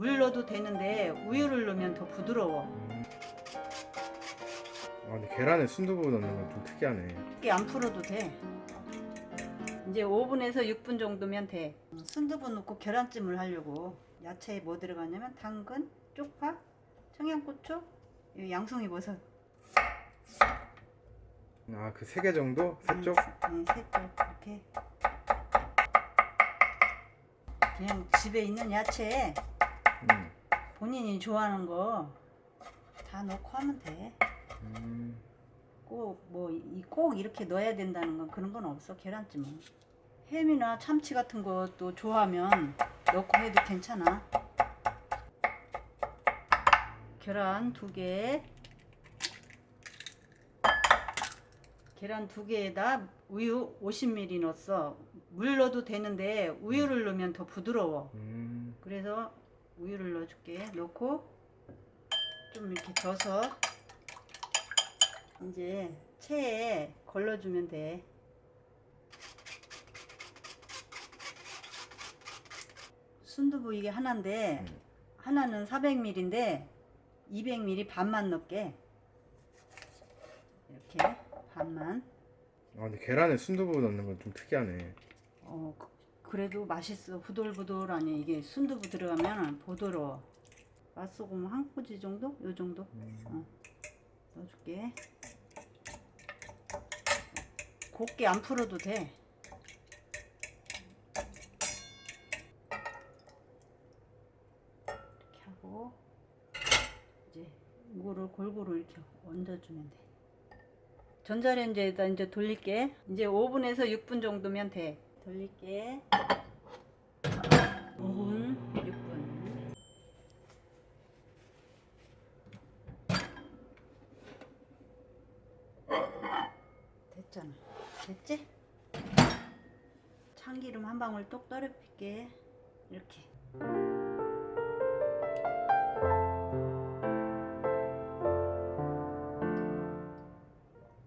물 넣어도 되는데 우유를 넣으면 더 부드러워. 아 근데 계란에 순두부 넣는 건 좀 특이하네. 이게 안 풀어도 돼. 이제 5분에서 6분 정도면 돼. 순두부 넣고 계란찜을 하려고 야채에 뭐 들어가냐면 당근, 쪽파, 청양고추, 이 양송이 버섯. 아 그 세 개 정도? 세 쪽? 네, 세쪽 이렇게. 그냥 집에 있는 야채 음. 본인이 좋아하는 거 다 넣고 하면 돼. 음. 꼭뭐꼭 이렇게 넣어야 된다는 건 그런 건 없어 계란찜은 햄이나 참치 같은 것도 좋아하면 넣고 해도 괜찮아 계란 두개 계란 두 개에다 우유 50ml 넣었어 물 넣어도 되는데 우유를 넣으면 더 부드러워 음. 그래서 우유를 넣어줄게 넣고 좀 이렇게 져서 이제 체에 걸러주면 돼 순두부 이게 하나인데 음. 하나는 400ml인데 200ml 반만 넣게 이렇게 반만 아 근데 계란에 순두부 넣는 건 좀 특이하네. 어 그- 그래도 맛있어. 부들부들하니 이게 순두부 들어가면 부드러워 맛소금 한 꼬지 정도? 요 정도? 어. 넣어줄게. 곱게 안 풀어도 돼. 이렇게 하고 이제 이거를 골고루 이렇게 얹어주면 돼. 전자레인지에다 이제 돌릴게. 이제 5분에서 6분 정도면 돼. 돌릴게. 5분, 6분. 됐잖아. 됐지? 참기름 한 방울 똑 떨어뜨릴게. 이렇게.